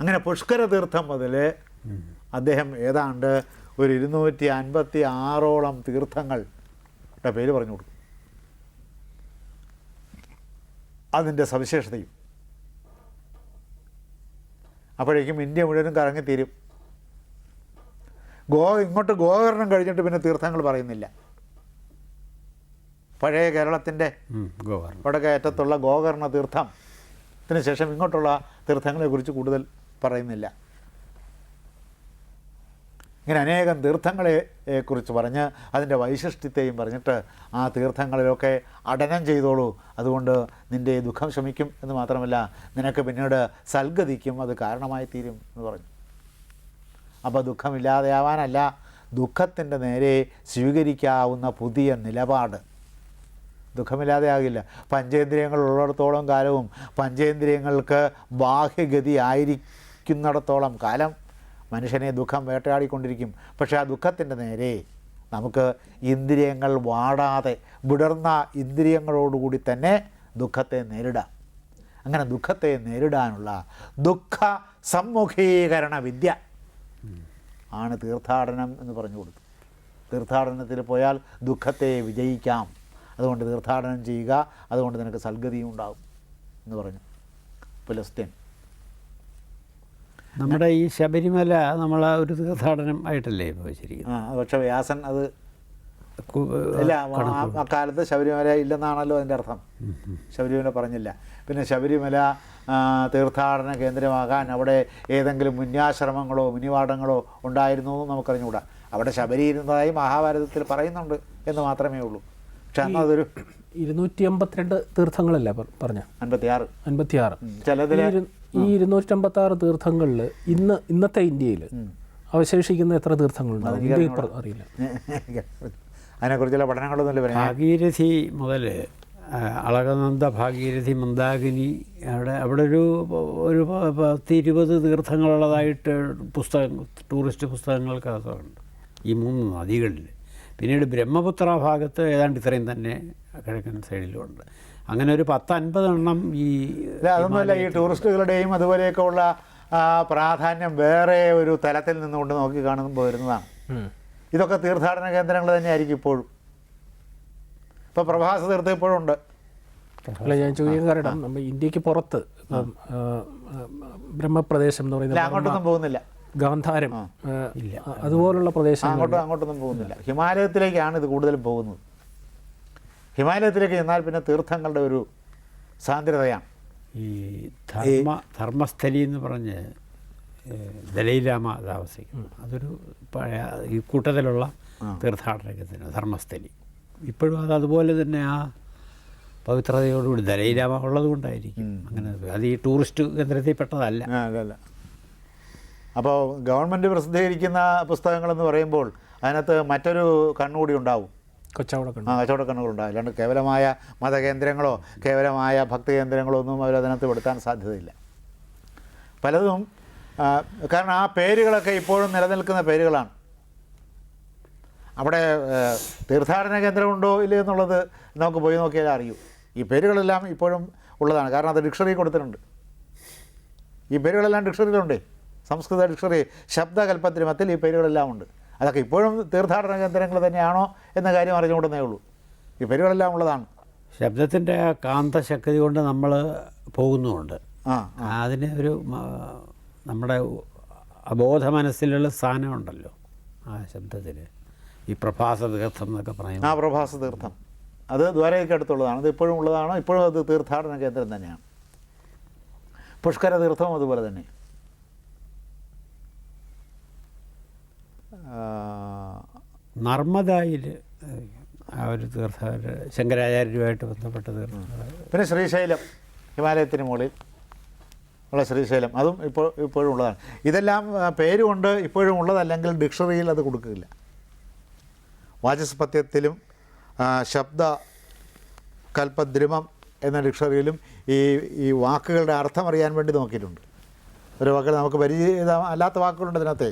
അങ്ങനെ പുഷ്കര തീർത്ഥം മുതൽ അദ്ദേഹം ഏതാണ്ട് ഒരു ഇരുന്നൂറ്റി അൻപത്തി ആറോളം തീർത്ഥങ്ങളുടെ പേര് പറഞ്ഞു കൊടുക്കും. അതിന്റെ സവിശേഷതയും. അപ്പോഴേക്കും ഇന്ത്യ മുഴുവനും കറങ്ങിത്തീരും. ഗോ ഇങ്ങോട്ട് ഗോകർണം കഴിഞ്ഞിട്ട് പിന്നെ തീർത്ഥങ്ങൾ പറയുന്നില്ല. പഴയ കേരളത്തിന്റെ വടക്കേ അറ്റത്തുള്ള ഗോകർണ തീർത്ഥം ത്തിന് ശേഷം ഇങ്ങോട്ടുള്ള തീർത്ഥങ്ങളെക്കുറിച്ച് കൂടുതൽ പറയുന്നില്ല. ഇങ്ങനെ അനേകം തീർത്ഥങ്ങളെ കുറിച്ച് പറഞ്ഞ് അതിന്റെ വൈശിഷ്ട്യത്തെയും പറഞ്ഞിട്ട് ആ തീർത്ഥങ്ങളിലൊക്കെ അടനം ചെയ്തോളൂ. അതുകൊണ്ട് നിന്റെ ദുഃഖം ശമിക്കും എന്ന് മാത്രമല്ല നിനക്ക് പിന്നീട് സൽഗതിക്കും അത് കാരണമായി തീരും എന്ന് പറഞ്ഞു. അപ്പോൾ ദുഃഖമില്ലാതെയാവാനല്ല ദുഃഖത്തിന്റെ നേരെ സ്വീകരിക്കാവുന്ന പുതിയ നിലപാട്. ദുഃഖമില്ലാതെ ആകില്ല പഞ്ചേന്ദ്രിയങ്ങൾ ഉള്ളിടത്തോളം കാലവും പഞ്ചേന്ദ്രിയങ്ങൾക്ക് ബാഹ്യഗതി ആയിരിക്കുന്നിടത്തോളം കാലം മനുഷ്യനെ ദുഃഖം വേട്ടയാടിക്കൊണ്ടിരിക്കും. പക്ഷേ ആ ദുഃഖത്തിന്റെ നേരെ നമുക്ക് ഇന്ദ്രിയങ്ങൾ വാടാതെ വിടർന്ന ഇന്ദ്രിയങ്ങളോടുകൂടി തന്നെ ദുഃഖത്തെ നേരിടാം. അങ്ങനെ ദുഃഖത്തെ നേരിടാനുള്ള ദുഃഖ സമ്മുഖീകരണ വിദ്യ ആണ് തീർത്ഥാടനം എന്ന് പറഞ്ഞു കൊടുത്തു തീർത്ഥാടനത്തിൽ പോയാൽ ദുഃഖത്തെ വിജയിക്കാം. അതുകൊണ്ട് തീർത്ഥാടനം ചെയ്യുക അതുകൊണ്ട് നിനക്ക് സൽഗതിയും ഉണ്ടാകും എന്ന് പറഞ്ഞു പുലസ്ത്യൻ. നമ്മുടെ ഈ ശബരിമല നമ്മൾ ഒരു തീർത്ഥാടനം ആയിട്ടല്ലേ ശരിക്കും പക്ഷെ വ്യാസൻ അത് ഇല്ല അക്കാലത്ത് ശബരിമല ഇല്ലെന്നാണല്ലോ അതിന്റെ അർത്ഥം. ശബരിമല പറഞ്ഞില്ല. പിന്നെ ശബരിമല തീർത്ഥാടന കേന്ദ്രമാകാൻ അവിടെ ഏതെങ്കിലും മുന്യാശ്രമങ്ങളോ മുനിവാടങ്ങളോ ഉണ്ടായിരുന്നു എന്ന് നമുക്കറിഞ്ഞുകൂടാ. അവിടെ ശബരി ഇരുന്നതായി മഹാഭാരതത്തിൽ പറയുന്നുണ്ട് എന്ന് മാത്രമേ ഉള്ളൂ. പക്ഷെ അന്ന് അതൊരു ഇരുന്നൂറ്റി അമ്പത്തിരണ്ട് തീർത്ഥങ്ങളല്ലേ പറഞ്ഞ? അൻപത്തിയാറ്. അൻപത്തിയാറ്. ചിലതിൽ ഈ ഇരുന്നൂറ്റമ്പത്തി ആറ് തീർത്ഥങ്ങളിൽ ഇന്ന് ഇന്നത്തെ ഇന്ത്യയിൽ അവശേഷിക്കുന്ന എത്ര തീർത്ഥങ്ങളുണ്ടാവും? അറിയില്ല. അതിനെക്കുറിച്ചുള്ള പഠനങ്ങളൊന്നുമില്ല ഭാഗീരഥി മുതൽ അളകനന്ദ ഭാഗീരഥി മന്ദാകിനി അവിടെ അവിടെ ഒരു ഒരു പത്ത് ഇരുപത് തീർത്ഥങ്ങളുള്ളതായിട്ട് പുസ്തകം ടൂറിസ്റ്റ് പുസ്തകങ്ങൾക്കകത്തുണ്ട്. ഈ മൂന്ന് നദികളിൽ പിന്നീട് ബ്രഹ്മപുത്ര ഭാഗത്ത് ഏതാണ്ട് ഇത്രയും തന്നെ കിഴക്കൻ സൈഡിലുണ്ട്. അങ്ങനെ ഒരു പത്ത് അൻപത് എണ്ണം ഈ അതൊന്നുമല്ല ഈ ടൂറിസ്റ്റുകളുടെയും അതുപോലെയൊക്കെ ഉള്ള പ്രാധാന്യം വേറെ ഒരു തലത്തിൽ നിന്നുകൊണ്ട് നോക്കി കാണുമ്പോൾ വരുന്നതാണ്. ഇതൊക്കെ തീർത്ഥാടന കേന്ദ്രങ്ങൾ തന്നെയായിരിക്കും ഇപ്പോഴും. ഇപ്പോൾ പ്രഭാസ തീർത്ഥം ഇപ്പോഴും ഉണ്ട്. അല്ല ഞാൻ ചോദിക്കാൻ കാരണം നമ്മൾ ഇന്ത്യയ്ക്ക് പുറത്ത് ബ്രഹ്മപ്രദേശം എന്ന് പറയുന്നത് അങ്ങോട്ടൊന്നും പോകുന്നില്ല. ഗാന്ധാരം ഇല്ല അതുപോലുള്ള പ്രദേശം അങ്ങോട്ടും അങ്ങോട്ടൊന്നും പോകുന്നില്ല. ഹിമാലയത്തിലേക്കാണ് ഇത് കൂടുതലും പോകുന്നത്. ഹിമാലയത്തിലേക്ക് ചെന്നാൽ പിന്നെ തീർത്ഥങ്ങളുടെ ഒരു സാന്ദ്രതയാണ്. ഈ ധർമ്മ ധർമ്മസ്ഥലി എന്ന് പറഞ്ഞ് ദലൈലാമ താമസിക്കുന്നു. അതൊരു പഴയ ഈ കൂട്ടത്തിലുള്ള തീർത്ഥാടന കേന്ദ്രം ധർമ്മസ്ഥലി. ഇപ്പോഴും അത് അതുപോലെ തന്നെ ആ പവിത്രതയോടുകൂടി ദലൈലാമ ഉള്ളത് കൊണ്ടായിരിക്കും അങ്ങനെ അത് ഈ ടൂറിസ്റ്റ് കേന്ദ്രത്തിൽ പെട്ടതല്ല. അപ്പോൾ ഗവൺമെന്റ് പ്രസിദ്ധീകരിക്കുന്ന പുസ്തകങ്ങളെന്ന് പറയുമ്പോൾ അതിനകത്ത് മറ്റൊരു കണ്ണുകൂടി ഉണ്ടാവും. കൊച്ചവിടെ കണ്ടു ആ കച്ചവട കണ്ണുകളുണ്ടാവും അല്ലാണ്ട് കേവലമായ മതകേന്ദ്രങ്ങളോ കേവലമായ ഭക്തി കേന്ദ്രങ്ങളോ ഒന്നും അവരതിനകത്ത് പെടുത്താൻ സാധ്യതയില്ല. പലതും കാരണം ആ പേരുകളൊക്കെ ഇപ്പോഴും നിലനിൽക്കുന്ന പേരുകളാണ്. അവിടെ തീർത്ഥാടന കേന്ദ്രമുണ്ടോ ഇല്ലയോ എന്നുള്ളത് നമുക്ക് പോയി നോക്കിയാലേ അറിയൂ. ഈ പേരുകളെല്ലാം ഇപ്പോഴും ഉള്ളതാണ്. കാരണം അത് ഡിക്ഷണറി കൊടുത്തിട്ടുണ്ട്. ഈ പേരുകളെല്ലാം ഡിക്ഷണറിയിലുണ്ട്. സംസ്കൃത ഡിക്ഷണറി ശബ്ദകൽപ്പത്തിനുമത്തിൽ ഈ പേരുകളെല്ലാം ഉണ്ട്. അതൊക്കെ ഇപ്പോഴും തീർത്ഥാടന കേന്ദ്രങ്ങൾ തന്നെയാണോ എന്ന കാര്യം അറിഞ്ഞുകൊണ്ടെന്നേ ഉള്ളൂ. ഈ പേരുകളെല്ലാം ഉള്ളതാണ്. ശബ്ദത്തിന്റെ ആ കാന്തശക്തി കൊണ്ട് നമ്മൾ പോകുന്നുമുണ്ട്. ആ അതിന് ഒരു നമ്മുടെ അബോധ മനസ്സിലുള്ള സ്ഥാനമുണ്ടല്ലോ ആ ശബ്ദത്തിന്. ഈ പ്രഭാസ തീർത്ഥം എന്നൊക്കെ ആ പ്രഭാസ തീർത്ഥം. അത് ദ്വാരയ്ക്ക് അടുത്തുള്ളതാണ്. അത് ഇപ്പോഴും ഉള്ളതാണ്? ഇപ്പോഴും അത് തീർത്ഥാടന കേന്ദ്രം തന്നെയാണ്. പുഷ്കര തീർത്ഥവും അതുപോലെ തന്നെ. നർമ്മദയിൽ ഒരു തീർത്ഥ ശങ്കരാചാര്യരുമായിട്ട് ബന്ധപ്പെട്ട തീർത്ഥം. പിന്നെ ശ്രീശൈലം ഹിമാലയത്തിന് മുകളിൽ ഉള്ള ശ്രീശൈലം. അതും ഇപ്പോൾ ഇപ്പോഴും ഉള്ളതാണ്. ഇതെല്ലാം പേരുകൊണ്ട് ഇപ്പോഴും ഉള്ളതല്ലെങ്കിൽ ഡിക്ഷണറിയിൽ അത് കൊടുക്കുകയില്ല. വാചസ്പത്യത്തിലും ശബ്ദ കൽപ്പദ്രുമം എന്ന ഡിക്ഷണറിയിലും ഈ ഈ വാക്കുകളുടെ അർത്ഥം അറിയാൻ വേണ്ടി നോക്കിയിട്ടുണ്ട്. ഒരു വാക്കുകൾ നമുക്ക് പരിചയം അല്ലാത്ത വാക്കുകളുണ്ട് അതിനകത്തെ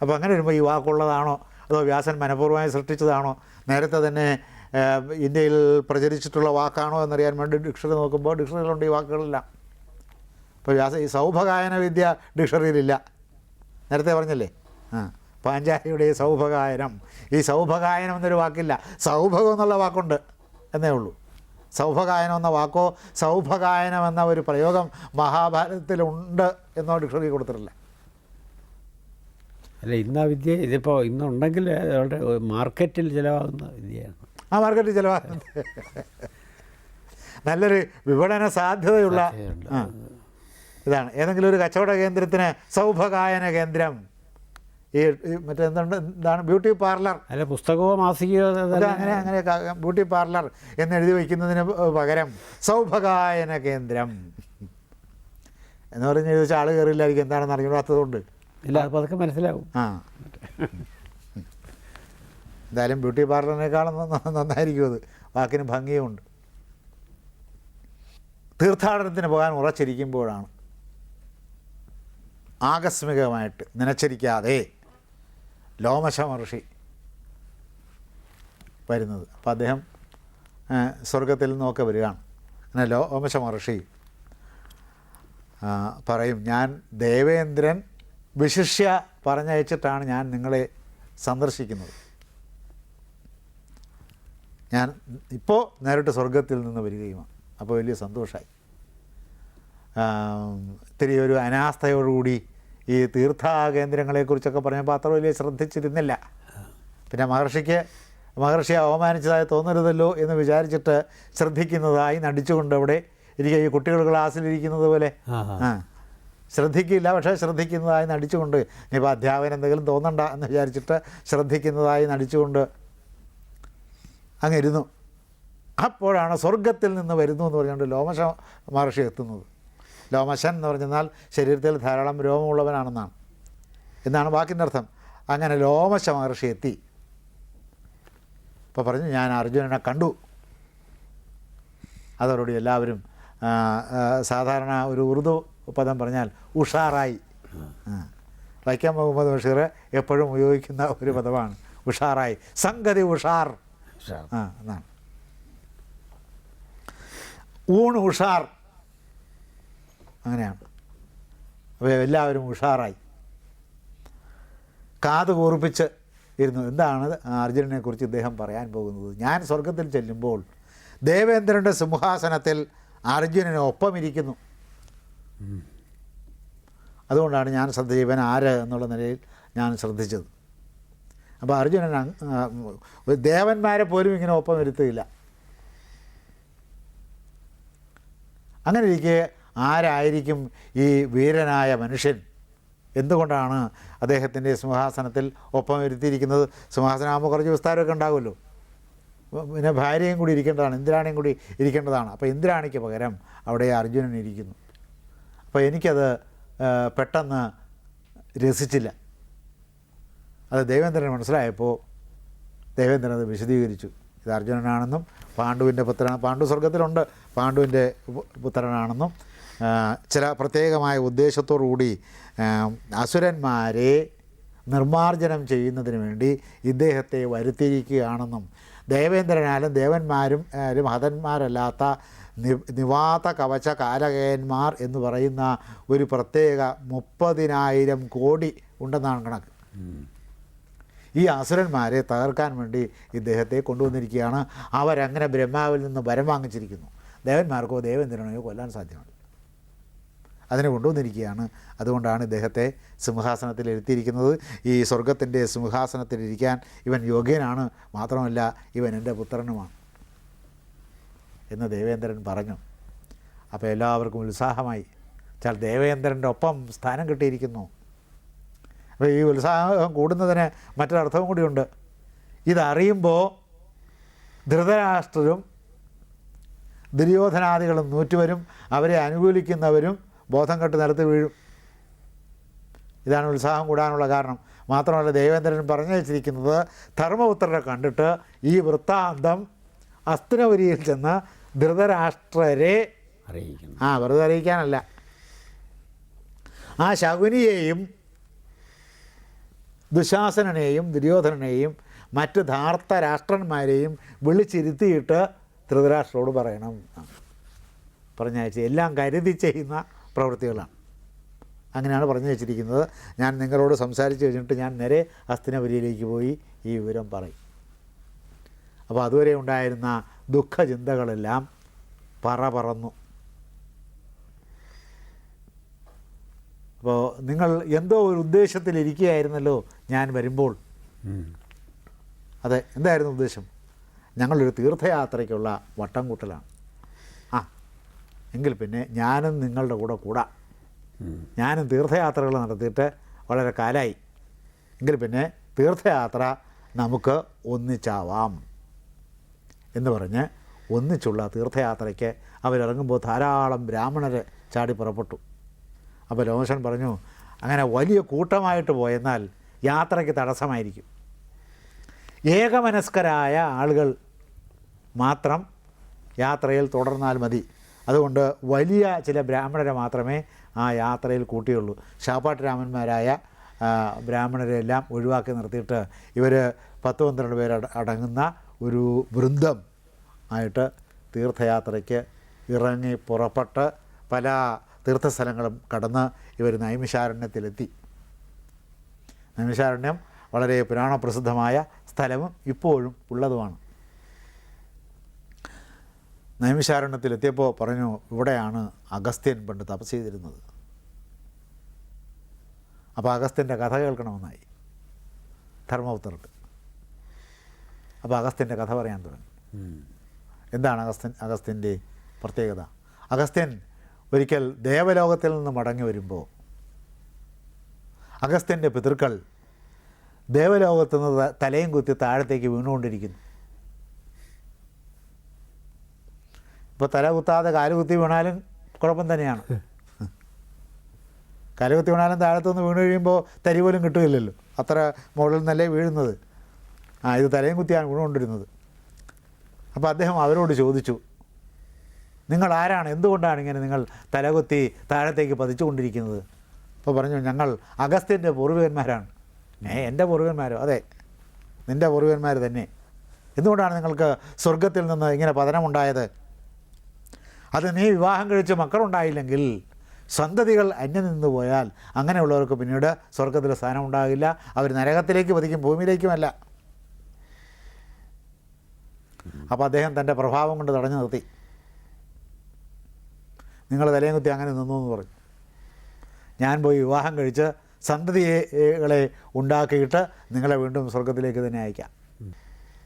അപ്പോൾ അങ്ങനെ വരുമ്പോൾ ഈ വാക്കുള്ളതാണോ? അതോ വ്യാസൻ മനഃപൂർവമായി സൃഷ്ടിച്ചതാണോ? നേരത്തെ തന്നെ ഇന്ത്യയിൽ പ്രചരിച്ചിട്ടുള്ള വാക്കാണോ എന്നറിയാൻ വേണ്ടി ഡിക്ഷണറി നോക്കുമ്പോൾ ഡിക്ഷണറിയിലുണ്ട് ഈ വാക്കുകളെല്ലാം. ഇപ്പോൾ വ്യാസ ഈ സൗഭഗായന വിദ്യ ഡിക്ഷണറിയിലില്ല. നേരത്തെ പറഞ്ഞല്ലേ? ആ പാഞ്ചാലിയുടെ സൗഭഗായനം. ഈ സൗഭഗായനം എന്നൊരു വാക്കില്ല. സൗഭഗം എന്നുള്ള വാക്കുണ്ട് എന്നേ ഉള്ളൂ. സൗഭഗായനം എന്ന വാക്കോ സൗഭഗായനം എന്ന ഒരു പ്രയോഗം മഹാഭാരതത്തിലുണ്ട് എന്നോ ഡിക്ഷണറി കൊടുത്തിട്ടില്ല. അല്ല ഇന്ന് ആ വിദ്യ ഇതിപ്പോൾ ഇന്നുണ്ടെങ്കിൽ അവരുടെ മാർക്കറ്റിൽ ചിലവാകുന്ന വിദ്യയാണ്. ആ മാർക്കറ്റിൽ ചിലവാകുന്നത്. നല്ലൊരു വിപണന സാധ്യതയുള്ള ഇതാണ്. ഏതെങ്കിലും ഒരു കച്ചവട കേന്ദ്രത്തിന് സൗഭഗായന കേന്ദ്രം. ഈ മറ്റേ എന്തുണ്ട് എന്താണ് ബ്യൂട്ടി പാർലർ. അല്ല പുസ്തകമോ മാസികയോ അങ്ങനെ അങ്ങനെ ബ്യൂട്ടി പാർലർ എന്ന് എഴുതി വയ്ക്കുന്നതിന് പകരം സൗഭഗായന കേന്ദ്രം. എന്ന് പറഞ്ഞ് ചോദിച്ചാൽ ആൾ കയറില്ലായിരിക്കും. എന്താണെന്ന് അറിഞ്ഞൂടാത്തതുകൊണ്ട് ഇല്ല അപ്പോൾ അതൊക്കെ മനസ്സിലാവും. ആ. എന്തായാലും ബ്യൂട്ടി പാർലറിനേക്കാളും നന്ന- നന്നായിരിക്കും അത്. വാക്കിന് ഭംഗിയുമുണ്ട്. തീർത്ഥാടനത്തിന് പോകാൻ ഉറച്ചിരിക്കുമ്പോഴാണ്. ആകസ്മികമായിട്ട് നനച്ചിരിക്കാതെ ലോമശ മഹർഷി വരുന്നത്. അപ്പോൾ അദ്ദേഹം സ്വർഗത്തിൽ നിന്നൊക്കെ വരികയാണ്. അങ്ങനെ ലോമശ മഹർഷി പറയും ഞാൻ ദേവേന്ദ്രൻ വിശിഷ്യ പറഞ്ഞയച്ചിട്ടാണ് ഞാൻ നിങ്ങളെ സന്ദർശിക്കുന്നത്. ഞാൻ ഇപ്പോൾ നേരിട്ട് സ്വർഗത്തിൽ നിന്ന് വരികയുമാണ്. അപ്പോൾ വലിയ സന്തോഷമായി ഇത്തിരി ഒരു അനാസ്ഥയോടുകൂടി ഈ തീർത്ഥാകേന്ദ്രങ്ങളെക്കുറിച്ചൊക്കെ പറഞ്ഞപ്പോൾ അത്ര വലിയ ശ്രദ്ധിച്ചിരുന്നില്ല. പിന്നെ മഹർഷിക്ക് മഹർഷിയെ അവമാനിച്ചതായി തോന്നരുതല്ലോ എന്ന് വിചാരിച്ചിട്ട് ശ്രദ്ധിക്കുന്നതായി നടിച്ചുകൊണ്ട് അവിടെ ഇരിക്കുക ഈ കുട്ടികൾ ക്ലാസ്സിലിരിക്കുന്നത് പോലെ. ആ. ശ്രദ്ധിക്കില്ല പക്ഷേ ശ്രദ്ധിക്കുന്നതായി നടിച്ചുകൊണ്ട് ഇനിയിപ്പോൾ അധ്യാപകൻ എന്തെങ്കിലും തോന്നണ്ട എന്ന് വിചാരിച്ചിട്ട് ശ്രദ്ധിക്കുന്നതായി നടിച്ചുകൊണ്ട് അങ്ങ് ഇരുന്നു. അപ്പോഴാണ് സ്വർഗത്തിൽ നിന്ന് വരുന്നു എന്ന് പറഞ്ഞുകൊണ്ട് ലോമശ മഹർഷി എത്തുന്നത്. ലോമശൻ എന്ന് പറഞ്ഞാൽ ശരീരത്തിൽ ധാരാളം രോമമുള്ളവനാണെന്നാണ്. എന്നാണ് വാക്കിന്റെ അർത്ഥം. അങ്ങനെ ലോമശ മഹർഷി എത്തി. അപ്പോൾ പറഞ്ഞു ഞാൻ അർജുനനെ കണ്ടു. അതോടുകൂടി എല്ലാവരും സാധാരണ ഒരു ഉറുദു പദം പറഞ്ഞാൽ ഉഷാറായി. വൈക്കം മുഹമ്മദ് ബഷീർ എപ്പോഴും ഉപയോഗിക്കുന്ന ഒരു പദമാണ് ഉഷാറായി. സംഗതി ഉഷാർ. ആ എന്നാണ് ഊണ് ഉഷാർ. അങ്ങനെയാണ്. അപ്പോൾ എല്ലാവരും ഉഷാറായി. കാത് കൂർപ്പിച്ച് ഇരുന്നു. എന്താണ് അർജുനനെ കുറിച്ച് ഇദ്ദേഹം പറയാൻ പോകുന്നത്? ഞാൻ സ്വർഗത്തിൽ ചെല്ലുമ്പോൾ ദേവേന്ദ്രന്റെ സിംഹാസനത്തിൽ അർജുനന് ഒപ്പമിരിക്കുന്നു അതുകൊണ്ടാണ് ഞാൻ ശ്രദ്ധ ഇവൻ ആര് എന്നുള്ള നിലയിൽ ഞാൻ ശ്രദ്ധിച്ചത്. അപ്പോൾ അർജുനൻ ദേവന്മാരെ പോലും ഇങ്ങനെ ഒപ്പം വരുത്തുകയില്ല അങ്ങനെ ഇരിക്കെ ആരായിരിക്കും ഈ വീരനായ മനുഷ്യൻ? എന്തുകൊണ്ടാണ് അദ്ദേഹത്തിന്റെ സിംഹാസനത്തിൽ ഒപ്പം വരുത്തിയിരിക്കുന്നത് സിംഹാസനമാകുമ്പോൾ കുറച്ച് വിസ്താരമൊക്കെ ഉണ്ടാകുമല്ലോ. പിന്നെ ഭാര്യയും കൂടി ഇരിക്കേണ്ടതാണ് ഇന്ദ്രാണിയും കൂടി ഇരിക്കേണ്ടതാണ്. അപ്പോൾ ഇന്ദ്രാണിക്ക് പകരം അവിടെ അർജുനൻ ഇരിക്കുന്നു. അപ്പോൾ എനിക്കത് പെട്ടെന്ന് രസിച്ചില്ല. അത് ദേവേന്ദ്രൻ മനസ്സിലായപ്പോൾ ദേവേന്ദ്രൻ അത് വിശദീകരിച്ചു. ഇത് അർജുനനാണെന്നും പാണ്ഡുവിന്റെ പുത്രനാണ് പാണ്ഡു സ്വർഗത്തിലുണ്ട് പാണ്ഡുവിന്റെ പുത്രനാണെന്നും ചില പ്രത്യേകമായ ഉദ്ദേശത്തോടുകൂടി അസുരന്മാരെ നിർമ്മാർജനം ചെയ്യുന്നതിന് വേണ്ടി ഇദ്ദേഹത്തെ വരുത്തിയിരിക്കുകയാണെന്നും ദേവേന്ദ്രനാലും ദേവന്മാരും നി നിവാത കവച കാലകയന്മാർ എന്ന് പറയുന്ന ഒരു പ്രത്യേക മുപ്പതിനായിരം കോടി ഉണ്ടെന്നാണ് കണക്ക്. ഈ അസുരന്മാരെ തകർക്കാൻ വേണ്ടി ഇദ്ദേഹത്തെ കൊണ്ടുവന്നിരിക്കുകയാണ്. അവരങ്ങനെ ബ്രഹ്മാവിൽ നിന്ന് വരം വാങ്ങിച്ചിരിക്കുന്നു. ദേവന്മാർക്കോ ദേവേന്ദ്രനെയോ കൊല്ലാൻ സാധ്യമാണ് അതിനെ കൊണ്ടുവന്നിരിക്കുകയാണ്. അതുകൊണ്ടാണ് ഇദ്ദേഹത്തെ സിംഹാസനത്തിൽ ഇരുത്തിയിരിക്കുന്നത്. ഈ സ്വർഗത്തിന്റെ സിംഹാസനത്തിലിരിക്കാൻ ഇവൻ യോഗ്യനാണ്. മാത്രമല്ല ഇവൻ എന്റെ പുത്രനുമാണ്. എന്ന് ദേവേന്ദ്രൻ പറഞ്ഞു. അപ്പോൾ എല്ലാവർക്കും ഉത്സാഹമായി. ചാൽ ദേവേന്ദ്രന്റെ ഒപ്പം സ്ഥാനം കിട്ടിയിരിക്കുന്നു. അപ്പോൾ ഈ ഉത്സാഹം കൂടുന്നതിന് മറ്റൊരർത്ഥവും കൂടിയുണ്ട്. ഇതറിയുമ്പോൾ ധൃതരാഷ്ട്രരും ദുര്യോധനാദികളും നൂറ്റുവരും അവരെ അനുകൂലിക്കുന്നവരും ബോധം കെട്ട് നിലത്ത് വീഴും. ഇതാണ് ഉത്സാഹം കൂടാനുള്ള കാരണം. മാത്രമല്ല ദേവേന്ദ്രൻ പറഞ്ഞു വെച്ചിരിക്കുന്നത് ധർമ്മപുത്രരെ കണ്ടിട്ട് ഈ വൃത്താന്തം അസ്തിനപുരിയിൽ ചെന്ന് ധൃതരാഷ്ട്രരെ അറിയിക്കുന്നു. ആ വെറുതെ അറിയിക്കാനല്ല. ആ ശകുനിയെയും ദുശാസനെയും ദുര്യോധനനെയും മറ്റ് ധാർത്ത രാഷ്ട്രന്മാരെയും വിളിച്ചിരുത്തിയിട്ട് ധൃതരാഷ്ട്രോട് പറയണം. പറഞ്ഞയച്ച് എല്ലാം കരുതി ചെയ്യുന്ന പ്രവൃത്തികളാണ്. അങ്ങനെയാണ് പറഞ്ഞു വെച്ചിരിക്കുന്നത്. ഞാൻ നിങ്ങളോട് സംസാരിച്ച് കഴിഞ്ഞിട്ട് ഞാൻ നേരെ ഹസ്തിനപുരിയിലേക്ക് പോയി ഈ വിവരം പറയും. അപ്പോൾ അതുവരെ ഉണ്ടായിരുന്ന ദുഃഖചിന്തകളെല്ലാം പറ പറന്നു. അപ്പോൾ നിങ്ങൾ എന്തോ ഒരു ഉദ്ദേശത്തിലിരിക്കുകയായിരുന്നല്ലോ ഞാൻ വരുമ്പോൾ. അതെ എന്തായിരുന്നു ഉദ്ദേശം? ഞങ്ങളൊരു തീർത്ഥയാത്രയ്ക്കുള്ള വട്ടം കൂട്ടലാണ് ആ എങ്കിൽ പിന്നെ ഞാനും നിങ്ങളുടെ കൂടെ കൂടാം. ഞാനും തീർത്ഥയാത്രകൾ നടത്തിയിട്ട് വളരെ കാലായി. എങ്കിൽ പിന്നെ തീർത്ഥയാത്ര നമുക്ക് ഒന്നിച്ചാവാം. എന്ന് പറഞ്ഞ് ഒന്നിച്ചുള്ള തീർത്ഥയാത്രയ്ക്ക് അവരിറങ്ങുമ്പോൾ ധാരാളം ബ്രാഹ്മണർ ചാടി പുറപ്പെട്ടു. അപ്പോൾ ലോമശൻ പറഞ്ഞു അങ്ങനെ വലിയ കൂട്ടമായിട്ട് പോയെന്നാൽ യാത്രയ്ക്ക് തടസ്സമായിരിക്കും. ഏകമനസ്കരായ ആളുകൾ മാത്രം യാത്രയിൽ തുടർന്നാൽ മതി. അതുകൊണ്ട് വലിയ ചില ബ്രാഹ്മണരെ മാത്രമേ ആ യാത്രയിൽ കൂട്ടിയുള്ളൂ. ഷാപ്പാട്ട് രാമന്മാരായ ബ്രാഹ്മണരെല്ലാം ഒഴിവാക്കി നിർത്തിയിട്ട് ഇവർ പത്ത് പന്ത്രണ്ട് പേര് അടങ്ങുന്ന ഒരു വൃന്ദം ആയിട്ട് തീർത്ഥയാത്രയ്ക്ക് ഇറങ്ങി പുറപ്പെട്ട് പല തീർത്ഥസ്ഥലങ്ങളും കടന്ന് ഇവർ നൈമിഷാരണ്യത്തിലെത്തി നൈമിശാരണ്യം വളരെ പുരാണപ്രസിദ്ധമായ സ്ഥലവും ഇപ്പോഴും ഉള്ളതുമാണ്. നൈമിശാരണ്യത്തിലെത്തിയപ്പോൾ പറഞ്ഞു ഇവിടെയാണ് അഗസ്ത്യൻ പണ്ട് തപസ് ചെയ്തിരുന്നത്. അപ്പോൾ അഗസ്ത്യന്റെ കഥ കേൾക്കണമെന്നായി. ധർമ്മപുത്രർക്ക് അപ്പോൾ അഗസ്ത്യന്റെ കഥ പറയാൻ തുടങ്ങി. എന്താണ് അഗസ്ത്യൻ അഗസ്ത്യന്റെ പ്രത്യേകത? അഗസ്ത്യൻ ഒരിക്കൽ ദേവലോകത്തിൽ നിന്ന് മടങ്ങി വരുമ്പോൾ അഗസ്ത്യന്റെ പിതൃക്കൾ ദേവലോകത്തു നിന്ന് തലയും കുത്തി താഴത്തേക്ക് വീണുകൊണ്ടിരിക്കുന്നു. ഇപ്പോൾ തല കുത്താതെ കാൽ കുത്തി വീണാലും കുഴപ്പം തന്നെയാണ്. കാൽ കുത്തി വീണാലും താഴത്തുനിന്ന് വീണ് കഴിയുമ്പോൾ തരി പോലും കിട്ടുകയില്ലല്ലോ അത്ര മുകളിൽ നിന്നല്ലേ വീഴുന്നത്. ആ ഇത് തലയും കുത്തിയാണ് ഗുണമുണ്ടിരുന്നത്. അപ്പോൾ അദ്ദേഹം അവരോട് ചോദിച്ചു നിങ്ങൾ ആരാണ്? എന്തുകൊണ്ടാണ് ഇങ്ങനെ നിങ്ങൾ തലകുത്തി താഴത്തേക്ക് പതിച്ചുകൊണ്ടിരിക്കുന്നത്? അപ്പോൾ പറഞ്ഞു ഞങ്ങൾ അഗസ്ത്യന്റെ പൂർവികന്മാരാണ്. ഏ എന്റെ പൂർവികന്മാരോ? അതെ നിന്റെ പൂർവികന്മാർ തന്നെ. എന്തുകൊണ്ടാണ് നിങ്ങൾക്ക് സ്വർഗത്തിൽ നിന്ന് ഇങ്ങനെ പതനമുണ്ടായത്? അത് നീ വിവാഹം കഴിച്ച് മക്കളുണ്ടായില്ലെങ്കിൽ സന്തതികൾ അന്യം നിന്ന് പോയാൽ അങ്ങനെയുള്ളവർക്ക് പിന്നീട് സ്വർഗത്തിൽ സ്ഥാനം ഉണ്ടാകില്ല. അവർ നരകത്തിലേക്ക് പതിക്കും ഭൂമിയിലേക്കുമല്ല അപ്പോൾ അദ്ദേഹം തന്റെ പ്രഭാവം കൊണ്ട് തടഞ്ഞു നിർത്തി. നിങ്ങൾ തലയും കുത്തി അങ്ങനെ നിന്നു എന്ന് പറഞ്ഞു. ഞാൻ പോയി വിവാഹം കഴിച്ച് സന്തതികളെ ഉണ്ടാക്കിയിട്ട് നിങ്ങളെ വീണ്ടും സ്വർഗത്തിലേക്ക് തന്നെ അയക്കാം.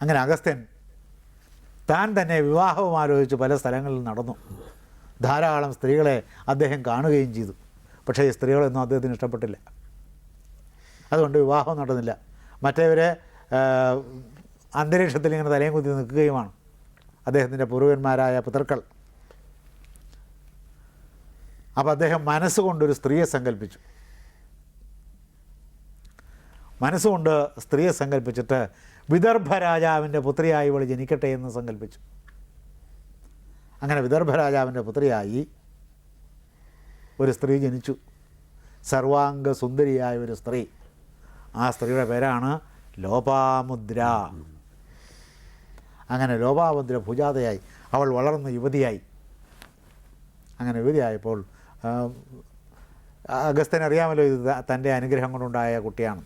അങ്ങനെ അഗസ്ത്യൻ താൻ തന്നെ വിവാഹവും ആലോചിച്ച് പല സ്ഥലങ്ങളിൽ നടന്നു. ധാരാളം സ്ത്രീകളെ അദ്ദേഹം കാണുകയും ചെയ്തു. പക്ഷേ ഈ സ്ത്രീകളൊന്നും അദ്ദേഹത്തിന് ഇഷ്ടപ്പെട്ടില്ല. അതുകൊണ്ട് വിവാഹം നടന്നില്ല. മറ്റേവരെ അന്തരീക്ഷത്തിൽ ഇങ്ങനെ തലയും കുത്തി നിൽക്കുകയുമാണ്. അദ്ദേഹത്തിന്റെ പൂർവന്മാരായ പിതൃക്കൾ അപ്പോൾ അദ്ദേഹം മനസ്സുകൊണ്ടൊരു സ്ത്രീയെ സങ്കല്പിച്ചു. മനസ്സുകൊണ്ട് സ്ത്രീയെ സങ്കല്പിച്ചിട്ട് വിദർഭ രാജാവിന്റെ പുത്രിയായി ഇവൾ ജനിക്കട്ടെ എന്ന് സങ്കല്പിച്ചു. അങ്ങനെ വിദർഭ രാജാവിന്റെ പുത്രിയായി ഒരു സ്ത്രീ ജനിച്ചു. സർവാംഗ സുന്ദരിയായ ഒരു സ്ത്രീ. ആ സ്ത്രീയുടെ പേരാണ് ലോപാമുദ്ര. അങ്ങനെ ലോപാമുദ്ര പൂജാതയായി അവൾ വളർന്ന യുവതിയായി. അങ്ങനെ യുവതിയായപ്പോൾ അറിയാമല്ലോ ഇത് തന്റെ അനുഗ്രഹം കൊണ്ടുണ്ടായ കുട്ടിയാണ്.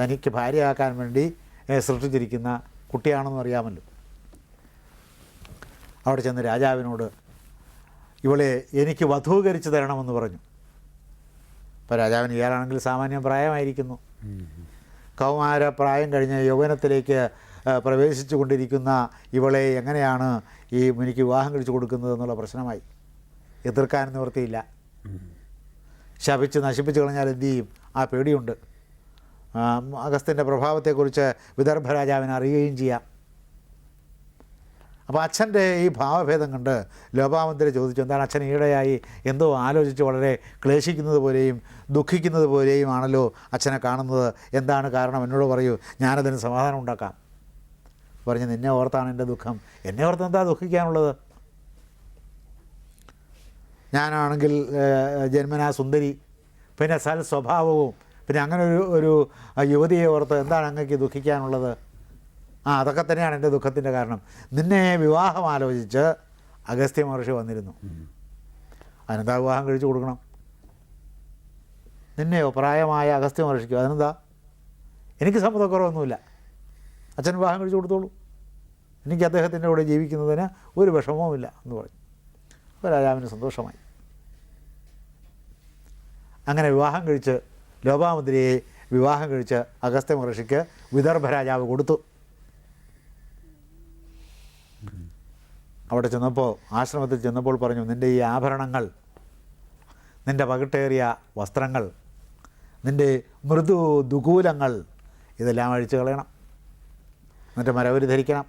തനിക്ക് ഭാര്യയാക്കാൻ വേണ്ടി സൃഷ്ടിച്ചിരിക്കുന്ന കുട്ടിയാണെന്ന് അറിയാമല്ലോ. അവിടെ ചെന്ന് രാജാവിനോട് ഇവളെ എനിക്ക് വധൂകരിച്ച് തരണമെന്ന് പറഞ്ഞു. അപ്പോൾ രാജാവിന് ഇയാളാണെങ്കിൽ സാമാന്യം പ്രായമായിരിക്കുന്നു. കൗമാര പ്രായം കഴിഞ്ഞ യൗവനത്തിലേക്ക് പ്രവേശിച്ചു കൊണ്ടിരിക്കുന്ന ഇവളെ എങ്ങനെയാണ് ഈ മുനിക്ക് വിവാഹം കഴിച്ചു കൊടുക്കുന്നത് എന്നുള്ള പ്രശ്നമായി. എതിർക്കാൻ നിവൃത്തിയില്ല. ശപിച്ച് നശിപ്പിച്ചു കളഞ്ഞാൽ എന്തു ചെയ്യും? ആ പേടിയുണ്ട്. അഗസ്തിന്റെ പ്രഭാവത്തെക്കുറിച്ച് വിദർഭ രാജാവിനെ അറിയുകയും ചെയ്യാം. അപ്പോൾ അച്ഛന്റെ ഈ ഭാവഭേദം കണ്ട് ലോപാമന്തിരെ ചോദിച്ചു എന്താണ് അച്ഛൻ ഈടെയായി എന്തോ ആലോചിച്ച് വളരെ ക്ലേശിക്കുന്നത് പോലെയും ദുഃഖിക്കുന്നത് പോലെയും ആണല്ലോ അച്ഛനെ കാണുന്നത്? എന്താണ് കാരണം? എന്നോട് പറയൂ. ഞാനതിന് സമാധാനം ഉണ്ടാക്കാം. പറഞ്ഞ് നിന്നെ ഓർത്താണ് എന്റെ ദുഃഖം. എന്നെ ഓർത്ത് എന്താ ദുഃഖിക്കാനുള്ളത്? ഞാനാണെങ്കിൽ ജന്മനാ സുന്ദരി. പിന്നെ സൽ സ്വഭാവവും. പിന്നെ അങ്ങനെ ഒരു ഒരു യുവതിയെ ഓർത്ത് എന്താണ് അങ്ങക്ക് ദുഃഖിക്കാനുള്ളത്? ആ അതൊക്കെ തന്നെയാണ് എന്റെ ദുഃഖത്തിന്റെ കാരണം. നിന്നെ വിവാഹം ആലോചിച്ച് അഗസ്ത്യ മഹർഷി വന്നിരുന്നു. അതിനെന്താ വിവാഹം കഴിച്ചു കൊടുക്കണം? നിന്നെയോ പ്രായമായ അഗസ്ത്യ മഹർഷിക്കോ? അതിനെന്താ? എനിക്ക് സമ്മതക്കുറവൊന്നുമില്ല. അച്ഛൻ വിവാഹം കഴിച്ചു കൊടുത്തോളൂ. എനിക്ക് അദ്ദേഹത്തിന്റെ കൂടെ ജീവിക്കുന്നതിന് ഒരു വിഷമവുമില്ല എന്ന് പറഞ്ഞു. അപ്പോൾ രാജാവിന് സന്തോഷമായി. അങ്ങനെ വിവാഹം കഴിച്ച് ലോപാമുദ്രയെ വിവാഹം കഴിച്ച് അഗസ്ത്യ മഹർഷിക്ക് വിദർഭ രാജാവ് കൊടുത്തു. അവിടെ ചെന്നപ്പോൾ ആശ്രമത്തിൽ ചെന്നപ്പോൾ പറഞ്ഞു നിന്റെ ഈ ആഭരണങ്ങൾ നിന്റെ പകിട്ടേറിയ വസ്ത്രങ്ങൾ നിന്റെ മൃദു ദുകൂലങ്ങൾ ഇതെല്ലാം അഴിച്ചു കളയണം. എന്നിട്ട് മരവരി ധരിക്കണം.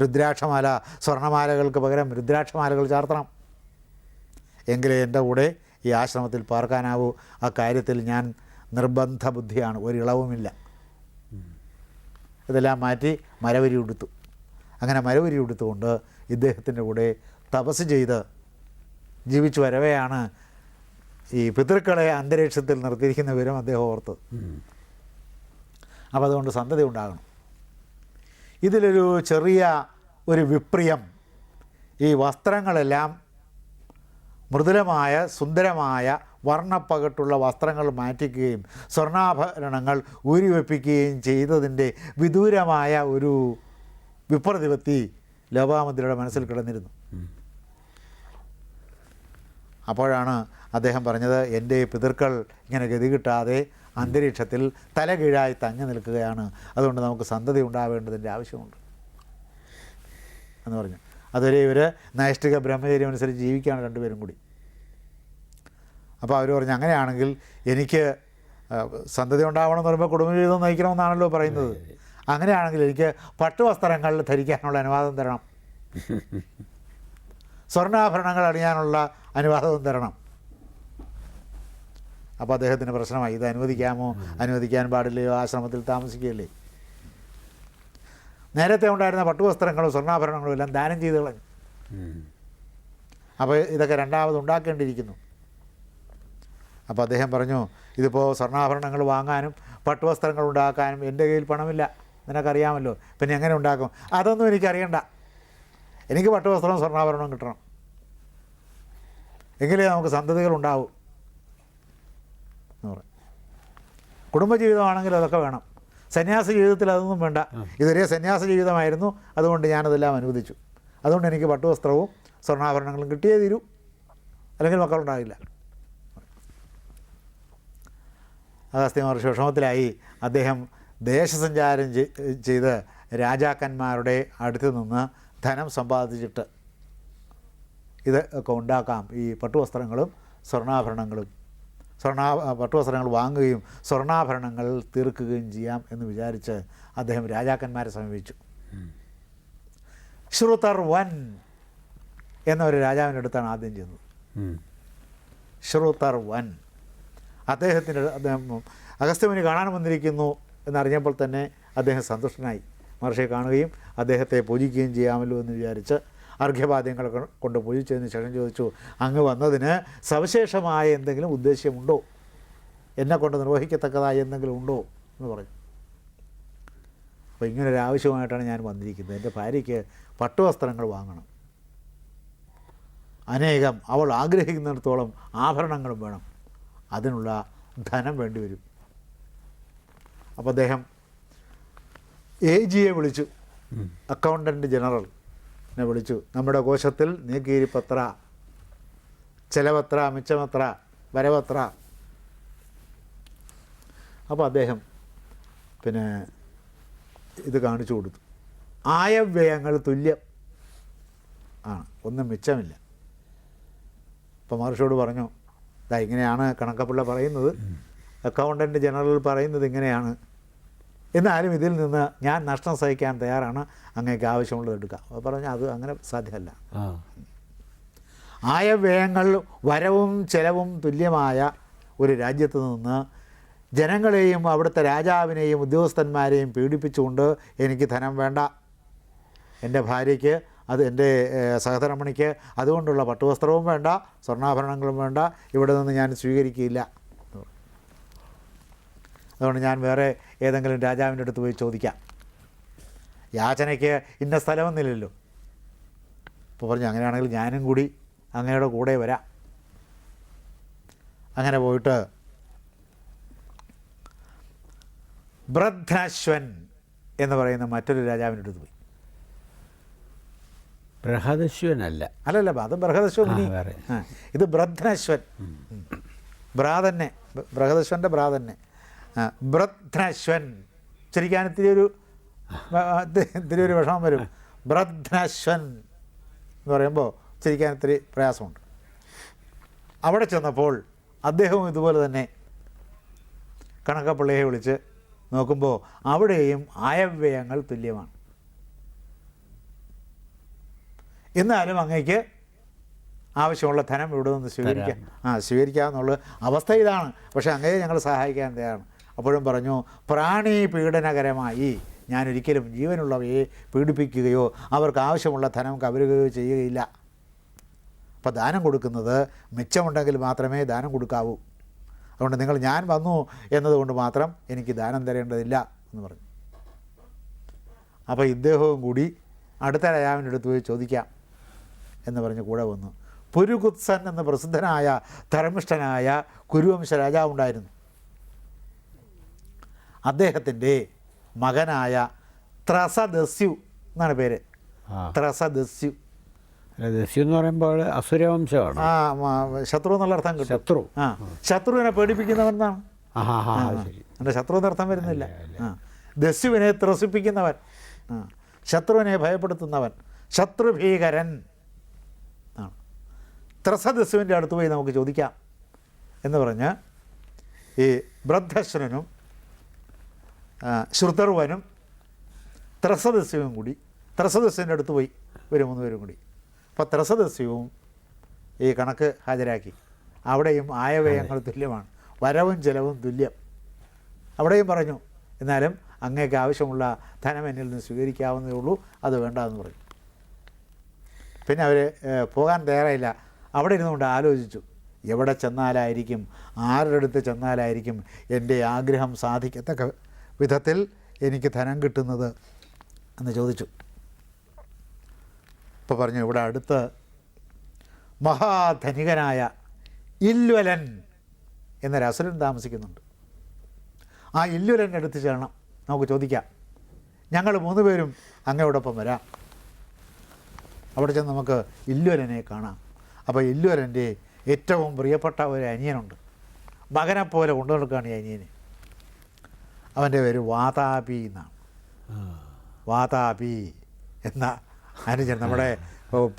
രുദ്രാക്ഷമാല സ്വർണമാലകൾക്ക് പകരം രുദ്രാക്ഷമാലകൾ ചാർത്തണം. എങ്കിലേ എന്റെ കൂടെ ഈ ആശ്രമത്തിൽ പാർക്കാനാവൂ. ആ കാര്യത്തിൽ ഞാൻ നിർബന്ധ ബുദ്ധിയാണ് ഒരിളവുമില്ല ഇതെല്ലാം മാറ്റി മരവരി ഉടുത്തു. അങ്ങനെ മരവരി ഉടുത്തുകൊണ്ട് ഇദ്ദേഹത്തിന്റെ കൂടെ തപസ് ചെയ്ത് ജീവിച്ചു വരവെയാണ് ഈ പിതൃക്കളെ അന്തരീക്ഷത്തിൽ നിർത്തിയിരിക്കുന്ന വിവരം അദ്ദേഹം ഓർത്ത് അപ്പോൾ അതുകൊണ്ട് സന്തതി ഉണ്ടാകണം. ഇതിലൊരു ചെറിയ ഒരു വിപ്രിയം. ഈ വസ്ത്രങ്ങളെല്ലാം മൃദുലമായ സുന്ദരമായ വർണപ്പകട്ടുള്ള വസ്ത്രങ്ങൾ മാറ്റിക്കുകയും സ്വർണാഭരണങ്ങൾ ഊരിവെപ്പിക്കുകയും ചെയ്തതിന്റെ വിദൂരമായ ഒരു വിപ്രതിപത്തി ലോകാമന്ത്രിയുടെ മനസ്സിൽ കിടന്നിരുന്നു. അപ്പോഴാണ് അദ്ദേഹം പറഞ്ഞത് എന്റെ പിതൃക്കൾ ഇങ്ങനെ ഗതി കിട്ടാതെ അന്തരീക്ഷത്തിൽ തലകീഴായി തങ്ങി നിൽക്കുകയാണ്. അതുകൊണ്ട് നമുക്ക് സന്തതി ഉണ്ടാവേണ്ടതിന്റെ ആവശ്യമുണ്ട്. എന്ന് പറഞ്ഞു. അതുവരെ ഇവർ നൈഷ്ഠിക ബ്രഹ്മചര്യം അനുസരിച്ച് ജീവിക്കുകയാണ് രണ്ടുപേരും കൂടി. അപ്പോൾ അവർ പറഞ്ഞു അങ്ങനെയാണെങ്കിൽ എനിക്ക് സന്തതി ഉണ്ടാവണം എന്ന് പറയുമ്പോൾ കുടുംബജീവിതം നയിക്കണമെന്നാണല്ലോ പറയുന്നത്. അങ്ങനെയാണെങ്കിൽ എനിക്ക് പട്ടുവസ്ത്രങ്ങൾ ധരിക്കാനുള്ള അനുവാദം തരണം. സ്വർണാഭരണങ്ങൾ അണിയാനുള്ള അനുവാദവും തരണം. അപ്പോൾ അദ്ദേഹത്തിന് പ്രശ്നമായി. ഇത് അനുവദിക്കാമോ? അനുവദിക്കാൻ പാടില്ലയോ ആശ്രമത്തിൽ താമസിക്കുകയല്ലേ? നേരത്തെ ഉണ്ടായിരുന്ന പട്ടുവസ്ത്രങ്ങളും സ്വർണാഭരണങ്ങളും എല്ലാം ദാനം ചെയ്ത് കളഞ്ഞു. അപ്പോൾ ഇതൊക്കെ രണ്ടാമത് ഉണ്ടാക്കേണ്ടിയിരിക്കുന്നു. അപ്പോൾ അദ്ദേഹം പറഞ്ഞു ഇതിപ്പോൾ സ്വർണാഭരണങ്ങൾ വാങ്ങാനും പട്ടുവസ്ത്രങ്ങൾ ഉണ്ടാക്കാനും എന്റെ കയ്യിൽ പണമില്ല. നിനക്കറിയാമല്ലോ. പിന്നെ എങ്ങനെ ഉണ്ടാക്കും? അതൊന്നും എനിക്കറിയണ്ട. എനിക്ക് പട്ടുവസ്ത്രവും സ്വർണാഭരണവും കിട്ടണം. എങ്കിലേ നമുക്ക് സന്തതികൾ ഉണ്ടാവും എന്ന് പറയും കുടുംബജീവിതമാണെങ്കിൽ അതൊക്കെ വേണം. സന്യാസ ജീവിതത്തിൽ അതൊന്നും വേണ്ട. ഇതുവരെ സന്യാസ ജീവിതമായിരുന്നു അതുകൊണ്ട് ഞാനതെല്ലാം അനുവദിച്ചു. അതുകൊണ്ട് എനിക്ക് പട്ടുവസ്ത്രവും സ്വർണാഭരണങ്ങളും കിട്ടിയേ തീരൂ. അല്ലെങ്കിൽ മക്കളുണ്ടാകില്ല. അഗസ്ത്യ മഹർഷി വിഷമത്തിലായി അദ്ദേഹം ദേശസഞ്ചാരം ചെയ്ത് രാജാക്കന്മാരുടെ അടുത്ത് നിന്ന് ധനം സമ്പാദിച്ചിട്ട് ഇത് ഒക്കെ ഉണ്ടാക്കാം. ഈ പട്ടുവസ്ത്രങ്ങളും സ്വർണാഭരണങ്ങളും. സ്വർണാ പട്ടുവസ്ത്രങ്ങൾ വാങ്ങുകയും സ്വർണാഭരണങ്ങൾ തീർക്കുകയും ചെയ്യാം എന്ന് വിചാരിച്ച് അദ്ദേഹം രാജാക്കന്മാരെ സമീപിച്ചു. ശ്രുതർ വൻ എന്ന ഒരു രാജാവിന്റെ അടുത്താണ് ആദ്യം ചെന്നത്. ശ്രുതർ വൻ. അദ്ദേഹത്തിന്റെ അദ്ദേഹം അഗസ്ത്യമുനി കാണാൻ വന്നിരിക്കുന്നു എന്നറിഞ്ഞപ്പോൾ തന്നെ അദ്ദേഹം സന്തുഷ്ടനായി. മഹർഷിയെ കാണുകയും അദ്ദേഹത്തെ പൂജിക്കുകയും ചെയ്യാമല്ലോ എന്ന് വിചാരിച്ച് അർഘ്യപാദ്യങ്ങൾ കൊണ്ട് പൂജിച്ചതിന് ശേഷം ചോദിച്ചു അങ്ങ് വന്നതിന് സവിശേഷമായ എന്തെങ്കിലും ഉദ്ദേശ്യമുണ്ടോ? എന്നെ കൊണ്ട് നിർവഹിക്കത്തക്കതായ എന്തെങ്കിലും ഉണ്ടോ? എന്ന് പറഞ്ഞു. അപ്പോൾ ഇങ്ങനെ ഒരു ആവശ്യമായിട്ടാണ് ഞാൻ വന്നിരിക്കുന്നത്. എന്റെ ഭാര്യയ്ക്ക് പട്ടുവസ്ത്രങ്ങൾ വാങ്ങണം. അനേകം അവൾ ആഗ്രഹിക്കുന്നിടത്തോളം ആഭരണങ്ങളും വേണം. അതിനുള്ള ധനം വേണ്ടി വരും. അപ്പോൾ അദ്ദേഹം എ ജിയെ വിളിച്ചു. Accountant general. എന്നെ വിളിച്ചു. നമ്മുടെ കോശത്തിൽ നീക്കിയിരിപ്പത്ര ചെലവത്ര മിച്ചമത്ര വരവത്ര. അപ്പോൾ അദ്ദേഹം പിന്നെ ഇത് കാണിച്ചു കൊടുത്തു. ആയവ്യയങ്ങൾ തുല്യം ആണ്. ഒന്നും മിച്ചമില്ല. അപ്പോൾ മഹർഷിയോട് പറഞ്ഞു ഇതാ ഇങ്ങനെയാണ് കണക്കപ്പിള്ള പറയുന്നത്. അക്കൗണ്ടന്റ് ജനറൽ പറയുന്നത് ഇങ്ങനെയാണ്. എന്നാലും ഇതിൽ നിന്ന് ഞാൻ നഷ്ടം സഹിക്കാൻ തയ്യാറാണ്. അങ്ങേക്ക് ആവശ്യമുള്ളത് എടുക്കാം. അത് പറഞ്ഞു അത് അങ്ങനെ സാധ്യമല്ല. ആ. ആയവ്യയങ്ങൾ വരവും ചെലവും തുല്യമായ ഒരു രാജ്യത്ത് നിന്ന് ജനങ്ങളെയും അവിടുത്തെ രാജാവിനെയും ഉദ്യോഗസ്ഥന്മാരെയും പീഡിപ്പിച്ചുകൊണ്ട് എനിക്ക് ധനം വേണ്ട. എന്റെ ഭാര്യയ്ക്ക് അത് എന്റെ സഹതരമണിക്ക് സഹധർമ്മിണിക്ക് അതുകൊണ്ടുള്ള പട്ടുവസ്ത്രവും വേണ്ട സ്വർണാഭരണങ്ങളും വേണ്ട ഇവിടെ നിന്ന് ഞാൻ സ്വീകരിക്കില്ല അതുകൊണ്ട് ഞാൻ വേറെ ഏതെങ്കിലും രാജാവിന്റെ അടുത്ത് പോയി ചോദിക്കാം. യാചനയ്ക്ക് ഇന്ന സ്ഥലമൊന്നുമില്ലല്ലോ. അപ്പോൾ പറഞ്ഞു അങ്ങനെയാണെങ്കിൽ ഞാനും കൂടി അങ്ങയുടെ കൂടെ വരാം. അങ്ങനെ പോയിട്ട് ബ്രദ്ധാശ്വൻ എന്ന് പറയുന്ന മറ്റൊരു രാജാവിന്റെ അടുത്ത് പോയി. ബൃഹദശ്വനല്ല. അല്ലല്ല അത് ബൃഹദശ്വൻ ഇത് ബ്രദ്ധാശ്വൻ ബ്രാതന്നെ ബൃഹദശ്വന്റെ ബ്രാ തന്നെ ശരിക്കാൻ ഇത്തിരി ഒരു ഇത്തിരി ഒരു വിഷമം വരും. ബ്രദ്ധാശ്വൻ എന്ന് പറയുമ്പോൾ ചിരിക്കാൻ ഇത്തിരി പ്രയാസമുണ്ട്. അവിടെ ചെന്നപ്പോൾ അദ്ദേഹവും ഇതുപോലെ തന്നെ കണക്കപ്പള്ളിയെ വിളിച്ച് നോക്കുമ്പോൾ അവിടെയും ആയവ്യയങ്ങൾ തുല്യമാണ്. എന്നാലും അങ്ങേക്ക് ആവശ്യമുള്ള ധനം ഇവിടെ നിന്ന് സ്വീകരിക്കാം ആ സ്വീകരിക്കാമെന്നുള്ള അവസ്ഥ ഇതാണ്. പക്ഷേ അങ്ങയെ ഞങ്ങൾ സഹായിക്കാൻ തയ്യാറാണ്. അപ്പോഴും പറഞ്ഞു പ്രാണി പീഡനകരമായി ഞാനൊരിക്കലും ജീവനുള്ളവയെ പീഡിപ്പിക്കുകയോ അവർക്ക് ആവശ്യമുള്ള ധനം കവരുകയോ ചെയ്യുകയില്ല. അപ്പോൾ ദാനം കൊടുക്കുന്നത് മിച്ചമുണ്ടെങ്കിൽ മാത്രമേ ദാനം കൊടുക്കാവൂ. അതുകൊണ്ട് നിങ്ങൾ ഞാൻ വന്നു എന്നതുകൊണ്ട് മാത്രം എനിക്ക് ദാനം തരേണ്ടതില്ല എന്ന് പറഞ്ഞു. അപ്പോൾ ഇദ്ദേഹവും കൂടി അടുത്ത രാജാവിന്റെ അടുത്ത് പോയി ചോദിക്കാം എന്ന് പറഞ്ഞ് കൂടെ വന്നു. പുരുകുത്സൻ എന്ന പ്രസിദ്ധനായ ധർമ്മിഷ്ഠനായ കുരുവംശ രാജാവുണ്ടായിരുന്നു. അദ്ദേഹത്തിന്റെ മകനായ ത്രസദസ്യു എന്നാണ് പേര്. ത്രസദസ്യു. ദസ്യു എന്ന് പറയുമ്പോൾ അസുരവംശമാണ്. ആ ശത്രു എന്നുള്ള അർത്ഥം കിട്ടും. ശത്രു. ആ ശത്രുവിനെ പേടിപ്പിക്കുന്നവൻ എന്നാണ്. എന്റെ ശത്രു എന്നർത്ഥം വരുന്നില്ല. ദസ്യുവിനെ ത്രസിപ്പിക്കുന്നവൻ. ആ ശത്രുവിനെ ഭയപ്പെടുത്തുന്നവൻ. ശത്രുഭീകരൻ. ആണ് ത്രസദസ്യുവിന്റെ അടുത്ത് പോയി നമുക്ക് ചോദിക്കാം. എന്ന് പറഞ്ഞ് ഈ ബ്രദ്ധശ്വനും ശ്രുതർവനും ത്രസദസ്യവും കൂടി ത്രസദസ്യന്റെ അടുത്ത് പോയി ഒരു മൂന്ന് പേരും കൂടി. അപ്പോൾ ത്രസദസ്യവും ഈ കണക്ക് ഹാജരാക്കി. അവിടെയും ആയവ്യയങ്ങൾ തുല്യമാണ്. വരവും ചെലവും തുല്യം. അവിടെയും പറഞ്ഞു എന്നാലും അങ്ങേക്ക് ആവശ്യമുള്ള ധനം എന്നിൽ നിന്ന് സ്വീകരിക്കാവുന്നതേ ഉള്ളൂ അത് വേണ്ടെന്ന് പറഞ്ഞു. പിന്നെ അവർ പോകാൻ തയ്യാറായില്ല. അവിടെ ഇരുന്നുകൊണ്ട് ആലോചിച്ചു. എവിടെ ചെന്നാലായിരിക്കും? ആരുടെ അടുത്ത് ചെന്നാലായിരിക്കും? എന്റെ ആഗ്രഹം സാധിക്കത്തക്ക വിധത്തിൽ എനിക്ക് ധനം കിട്ടുന്നത് എന്ന് ചോദിച്ചു. ഇപ്പോൾ പറഞ്ഞു ഇവിടെ അടുത്ത് മഹാധനികനായ ഇല്വലൻ എന്നൊരു അസുരൻ താമസിക്കുന്നുണ്ട്. ആ ഇല്വലന്റെ അടുത്ത് ചേരണം നമുക്ക് ചോദിക്കാം. ഞങ്ങൾ മൂന്ന് പേരും അങ്ങയോടൊപ്പം വരാം. അവിടെ ചെന്ന് നമുക്ക് ഇല്ലുവലനെ കാണാം. അപ്പോൾ ഇല്ലുവലന്റെ ഏറ്റവും പ്രിയപ്പെട്ട ഒരു അനിയനുണ്ട്. മകനെപ്പോലെ കൊണ്ടു നടക്കുകയാണ് ഈ അനിയന്. അവന്റെ പേര് വാതാപി എന്നാണ്. വാതാപി എന്ന അനുജൻ നമ്മുടെ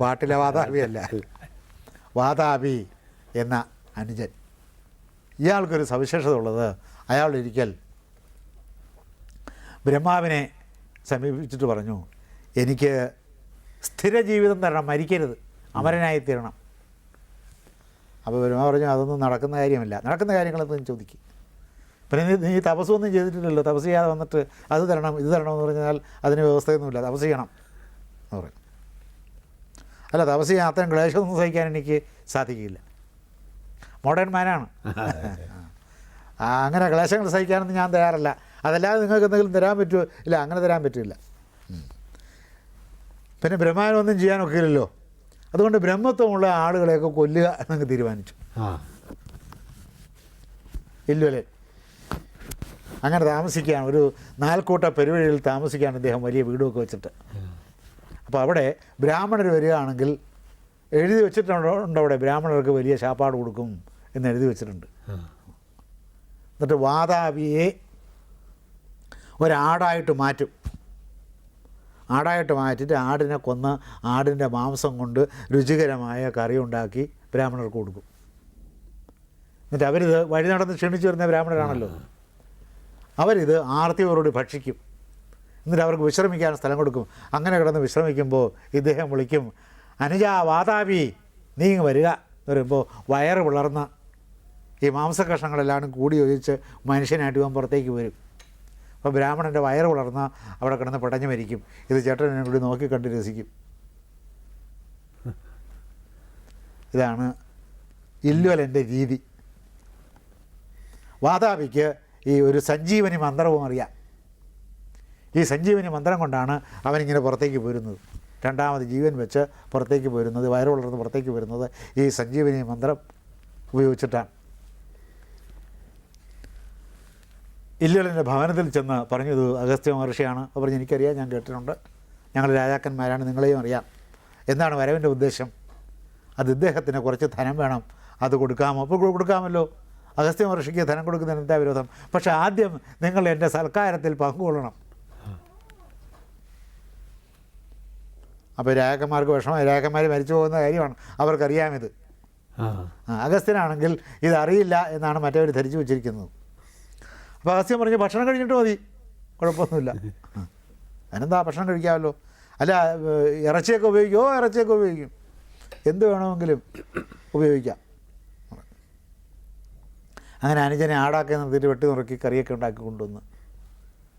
പാട്ടിലെ വാതാപി അല്ല. വാതാപി എന്ന അനുജൻ. ഇയാൾക്കൊരു സവിശേഷത ഉള്ളത് അയാളൊരിക്കൽ ബ്രഹ്മാവിനെ സമീപിച്ചിട്ട് പറഞ്ഞു എനിക്ക് സ്ഥിര ജീവിതം തരണം മരിക്കരുത് അമരനായി തീരണം. അപ്പോൾ ബ്രഹ്മ പറഞ്ഞു അതൊന്നും നടക്കുന്ന കാര്യമല്ല. നടക്കുന്ന കാര്യങ്ങളൊന്നും ചോദിക്കും. പിന്നെ നീ നീ തപസ്സൊന്നും ചെയ്തിട്ടില്ലല്ലോ. തപസ് ചെയ്യാതെ വന്നിട്ട് അത് തരണം ഇത് തരണം എന്ന് പറഞ്ഞാൽ അതിന് വ്യവസ്ഥയൊന്നുമില്ല. തപസ് ചെയ്യണം എന്ന് പറയും. അല്ല തപസ് ചെയ്യാൻ അത്രയും ക്ലേശമൊന്നും സഹിക്കാൻ എനിക്ക് സാധിക്കില്ല മോഡേൺ മാനാണ്. ആ, അങ്ങനെ ക്ലേശങ്ങൾ സഹിക്കാനൊന്നും ഞാൻ തയ്യാറല്ല. അതല്ലാതെ നിങ്ങൾക്ക് എന്തെങ്കിലും തരാൻ പറ്റുമോ? ഇല്ല അങ്ങനെ തരാൻ പറ്റില്ല. പിന്നെ പിന്നെ ബ്രഹ്മാനൊന്നും ചെയ്യാനൊക്കില്ലല്ലോ. അതുകൊണ്ട് ബ്രഹ്മത്വമുള്ള ആളുകളെയൊക്കെ കൊല്ലുക എന്നങ്ങ് തീരുമാനിച്ചു. ഇല്ലല്ലേ അങ്ങനെ താമസിക്കാൻ ഒരു നാൽക്കൂട്ട പെരുവഴിയിൽ താമസിക്കാൻ അദ്ദേഹം വലിയ വീടുമൊക്കെ വെച്ചിട്ട്. അപ്പോൾ അവിടെ ബ്രാഹ്മണർ വരികയാണെങ്കിൽ എഴുതി വെച്ചിട്ടുണ്ട് അവിടെ? ബ്രാഹ്മണർക്ക് വലിയ ശാപ്പാട് കൊടുക്കും എന്ന് എഴുതി വെച്ചിട്ടുണ്ട്. എന്നിട്ട് വാതാവിയെ ഒരാടായിട്ട് മാറ്റും. ആടായിട്ട് മാറ്റിയിട്ട് ആടിനെ കൊന്ന് ആടിന്റെ മാംസം കൊണ്ട് രുചികരമായ കറി ഉണ്ടാക്കി ബ്രാഹ്മണർക്ക് കൊടുക്കും. എന്നിട്ട് അവരിത് വഴി നടന്ന് ക്ഷണിച്ചു വരുന്ന ബ്രാഹ്മണരാണല്ലോ. അവരിത് ആർത്തിയോടുകൂടി ഭക്ഷിക്കും. എന്നിട്ട് അവർക്ക് വിശ്രമിക്കാൻ സ്ഥലം കൊടുക്കും. അങ്ങനെ കിടന്ന് വിശ്രമിക്കുമ്പോൾ ഇദ്ദേഹം വിളിക്കും അനുജ വാതാപി നീ ഇങ്ങ് വരിക. എന്ന് പറയുമ്പോൾ വയറ് വിളർന്ന ഈ മാംസകഷ്ണങ്ങളെല്ലാം കൂടി ഒഴിച്ച് മനുഷ്യനായിട്ട് ഇവൻ പുറത്തേക്ക് വരും. അപ്പോൾ ബ്രാഹ്മണന്റെ വയറ് വളർന്ന അവിടെ കിടന്ന് പടഞ്ഞു മരിക്കും. ഇത് ചേട്ടൻ എന്നെ കൂടി നോക്കി കണ്ട് രസിക്കും. ഇതാണ് ഇല്ലുവലന്റെ രീതി. വാതാപിക്ക് ഈ ഒരു സഞ്ജീവനി മന്ത്രവും അറിയാം. ഈ സഞ്ജീവനി മന്ത്രം കൊണ്ടാണ് അവനിങ്ങനെ പുറത്തേക്ക് പോരുന്നത്. രണ്ടാമത് ജീവൻ വെച്ച് പുറത്തേക്ക് പോരുന്നത് വയറ് വളർന്ന് പുറത്തേക്ക് വരുന്നത് ഈ സഞ്ജീവനി മന്ത്രം ഉപയോഗിച്ചിട്ടാണ്. ഇല്ലുകളിന്റെ ഭവനത്തിൽ ചെന്ന് പറഞ്ഞത് അഗസ്ത്യ മഹർഷിയാണ്. പറഞ്ഞു എനിക്കറിയാം ഞാൻ കേട്ടിട്ടുണ്ട്. ഞങ്ങൾ രാജാക്കന്മാരാണ് നിങ്ങളെയും അറിയാം. എന്താണ് വരവിന്റെ ഉദ്ദേശം? അത് ഇദ്ദേഹത്തിന് കുറച്ച് ധനം വേണം. അത് കൊടുക്കാമോ? അപ്പോൾ കൊടുക്കാമല്ലോ. അഗസ്ത്യ മഹർഷിക്ക് ധനം കൊടുക്കുന്നതിന് എന്താ വിരോധം? പക്ഷെ ആദ്യം നിങ്ങൾ എന്റെ സൽക്കാരത്തിൽ പങ്കുകൊള്ളണം. അപ്പോൾ രാജാക്കന്മാർക്ക് വിഷമം രാജാക്കന്മാർ മരിച്ചു പോകുന്ന കാര്യമാണ് അവർക്കറിയാമിത്. അഗസ്ത്യനാണെങ്കിൽ ഇതറിയില്ല എന്നാണ് മറ്റവർ ധരിച്ചു വെച്ചിരിക്കുന്നത്. അപ്പോൾ അഗസ്ത്യൻ പറഞ്ഞു ഭക്ഷണം കഴിഞ്ഞിട്ട് മതി. കുഴപ്പമൊന്നുമില്ല. അതിനെന്താ ഭക്ഷണം കഴിക്കാമല്ലോ? അല്ല ഇറച്ചിയൊക്കെ ഉപയോഗിക്കുമോ ഇറച്ചിയൊക്കെ ഉപയോഗിക്കും. എന്ത് വേണമെങ്കിലും ഉപയോഗിക്കാം. അങ്ങനെ അനുജനെ ആടാക്കി നിർത്തിയിട്ട് വെട്ടി നുറുക്കി കറിയൊക്കെ ഉണ്ടാക്കി കൊണ്ടുവന്ന്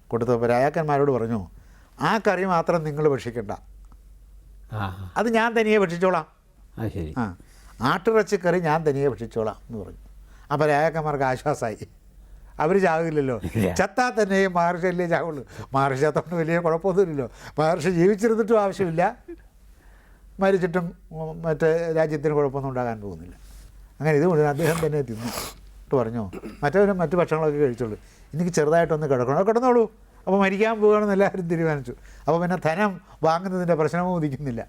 കൊടുത്തപ്പോൾ രാജാക്കന്മാരോട് പറഞ്ഞു ആ കറി മാത്രം നിങ്ങൾ ഭക്ഷിക്കണ്ട. ആ. അത് ഞാൻ തനിയെ ഭക്ഷിച്ചോളാം. ആ. ആട്ടിറച്ചി കറി ഞാൻ തനിയെ ഭക്ഷിച്ചോളാം എന്ന് പറഞ്ഞു. അപ്പോൾ രാജാക്കന്മാർക്ക് ആശ്വാസമായി അവർ ചാവില്ലല്ലോ. ചത്താൽ തന്നെയും മഹർഷിയല്ലേ ചാവുള്ളൂ. മഹർഷി ചത്തോണ്ട് വലിയ കുഴപ്പമൊന്നുമില്ലല്ലോ. മഹർഷി ജീവിച്ചിരുന്നിട്ടും ആവശ്യമില്ല. മരിച്ചിട്ടും മറ്റേ രാജ്യത്തിന് കുഴപ്പമൊന്നും ഉണ്ടാകാൻ പോകുന്നില്ല. അങ്ങനെ ഇത് മുഴുവൻ അദ്ദേഹം തന്നെ തിന്നു. എന്നിട്ട് പറഞ്ഞു മറ്റവരും മറ്റു ഭക്ഷണങ്ങളൊക്കെ കഴിച്ചോളൂ. എനിക്ക് ചെറുതായിട്ടൊന്ന് കിടക്കണം. "ആ, കിടന്നോളൂ. അപ്പോൾ മരിക്കാൻ പോവുകയാണെന്ന് എല്ലാവരും തീരുമാനിച്ചു. അപ്പോൾ പിന്നെ ധനം വാങ്ങുന്നതിന്റെ പ്രശ്നമോ ഉദിക്കുന്നില്ല.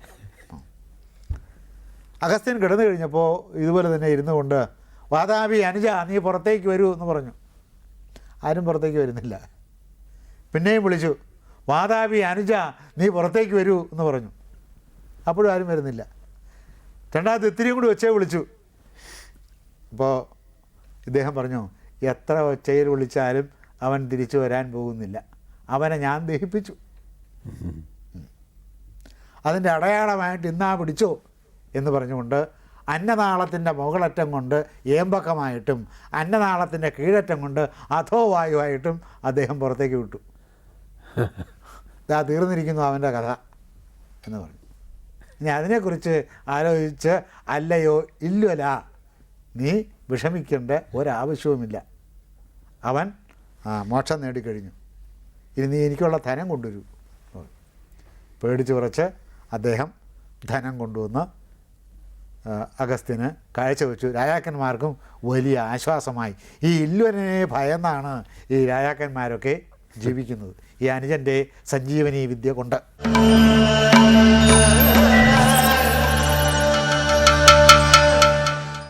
അഗസ്ത്യൻ കിടന്നു കഴിഞ്ഞപ്പോൾ ഇതുപോലെ തന്നെ ഇരുന്നു കൊണ്ട് വാതാപി അനുജ നീ പുറത്തേക്ക് വരൂ എന്ന് പറഞ്ഞു. ആരും പുറത്തേക്ക് വരുന്നില്ല. പിന്നെയും വിളിച്ചു വാതാപി അനുജ നീ പുറത്തേക്ക് വരൂ എന്ന് പറഞ്ഞു. അപ്പോഴും ആരും വരുന്നില്ല. രണ്ടാമത് ഇത്തിരിയും കൂടി വെച്ചേ വിളിച്ചു. അപ്പോൾ ഇദ്ദേഹം പറഞ്ഞു എത്ര ഒച്ചയിൽ വിളിച്ചാലും അവൻ തിരിച്ചു വരാൻ പോകുന്നില്ല. അവനെ ഞാൻ ദഹിപ്പിച്ചു. അതിന്റെ അടയാളമായിട്ട് ഇന്നാ പിടിച്ചോ എന്ന് പറഞ്ഞുകൊണ്ട് അന്നനാളത്തിന്റെ മുകളറ്റം കൊണ്ട് ഏമ്പക്കമായിട്ടും അന്നനാളത്തിന്റെ കീഴറ്റം കൊണ്ട് അധോവായുവായിട്ടും അദ്ദേഹം പുറത്തേക്ക് വിട്ടു. ഇതാ തീർന്നിരിക്കുന്നു അവന്റെ കഥ എന്ന് പറഞ്ഞു. ഇനി അതിനെക്കുറിച്ച് ആലോചിച്ച് അല്ലയോ ഇല്ലല്ല നീ വിഷമിക്കേണ്ട ഒരാവശ്യവുമില്ല. അവൻ ആ, മോക്ഷം നേടിക്കഴിഞ്ഞു. ഇനി നീ എനിക്കുള്ള ധനം കൊണ്ടുവരൂ. പേടിച്ച് കുറച്ച് അദ്ദേഹം ധനം കൊണ്ടുവന്ന് അഗസ്ത്യന് കാഴ്ചവെച്ചു രാജാക്കന്മാർക്കും വലിയ ആശ്വാസമായി. ഈ ഇല്ലുവനെ ഭയന്നാണ് ഈ രാജാക്കന്മാരൊക്കെ ജീവിക്കുന്നത്. ഈ അനുജന്റെ സഞ്ജീവനി വിദ്യ കൊണ്ട്.